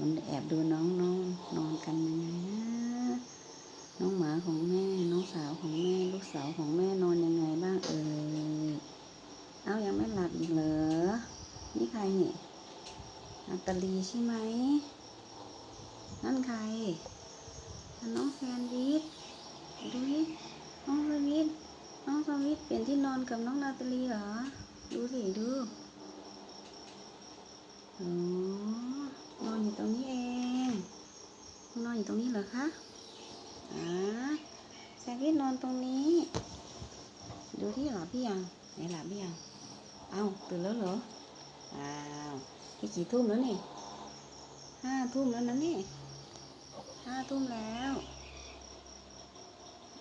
มันแอบดูน้องน้องนอนกันยังไงนะน้องหมาของแม่ น้องสาวของแม่ ลูกสาวของแม่นอนยังไงบ้างเอ่ยเอายังไม่หลับอีกเหรอนี่ใครนี่นาตาลีใช่ไหมนั่นใครน้องแซนวิชดูดิน้องสวิทน้องสวิทเปลี่ยนที่นอนกับน้องนาตาลีเหรอ ดูสิดูโอ้นอนอยู่ตรงนี้เองนอนอยู่ ตรงนี้เหรอคะอ่าแซนวิชนอนตรงนี้ ดูที่หลับพี่ยังไหนหลับพี่ยัง เอ้าตื่นแล้วเหรอ อ้าวนี่กี่ทุ่มแล้วนี่ห้าทุ่มแล้วนะนี่ห้าทุ่มแล้ว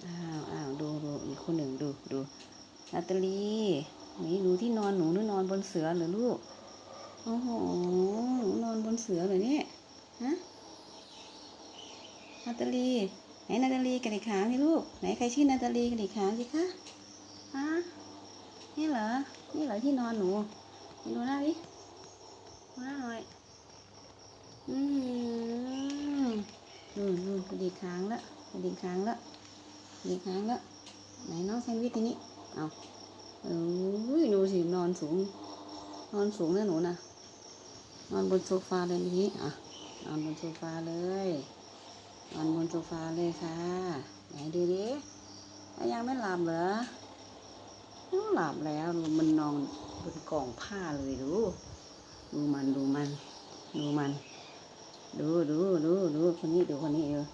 อ้าวอ้าวดูดูอีกคนหนึ่งดูดูนาตาลีนี่ดูที่นอนหนูหรือนอนบนเสือเหรอลูก โอ้โห หนูนอนบนเสือเหรอเนี่ยฮะ นาตาลีไหนนาตาลีกระดิกขาสิลูกไหนใครชื่อนาตาลีกระดิกขาสิคะฮะนี่เหรอนี่เหรอที่นอนหนูดูหน้าดิดูหน้าหน่อยอืมนู่นนู่นกระดิกค้างล้วกระดิกค้างล้วกระดิกค้างล้วไหนน้องแซนวิชทีนี้เอาเอ้ยดูสินอนสูง นอนสูงนะหนูนะนอนบนโซฟาเลยนี้อะนอนบนโซฟาเลย นอนบนโซฟาเลยค่ะ ไหนดูดิแล้วยังไม่หลับเหรอหลับแล้วมันนอนบนกองผ้าเลยดู ดูมันดูมัน ดูมัน ดูดูดูดูคนนี้ดูคนนี้เออ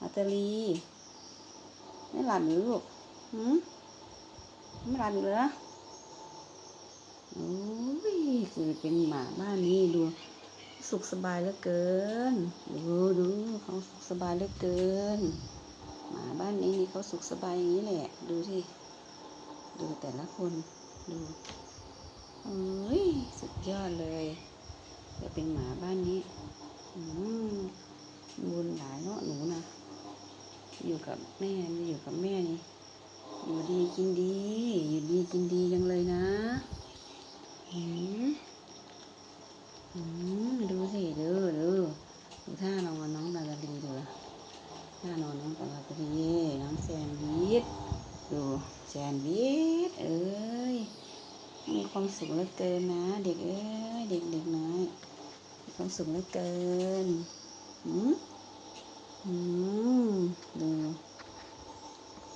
อัตลีไม่หลับหรือลูกหืมไม่หลับเหรอโอ้ยคือเป็นหมาบ้านนี้ดู สุขสบายเหลือเกิน ดูดูเขา สบายเหลือเกิน หมาบ้านนี้นี่เขาสุขสบายอย่างนี้แหละ ดูสิ ดูแต่ละคน ดูเอ้ย สุดยอดเลยจะเป็นหมาบ้านนี้ อืมบุญหลายเนาะหนูนะ อยู่กับแม่อยู่กับแม่นี่ อยู่ดีกินดี อยู่ดีกินดีจังเลยนะอืมอืมดูสิดูดูดูท่านอนน้องดาราลีดูท่านอนน้องดาราลีน้องแซนวิชดูแซ นวิชเอ้ยมีความสุขเหลือเกินนะ เด็กเอ้ยเด็กเด็กน้อยมีความสุขเหลือเกิน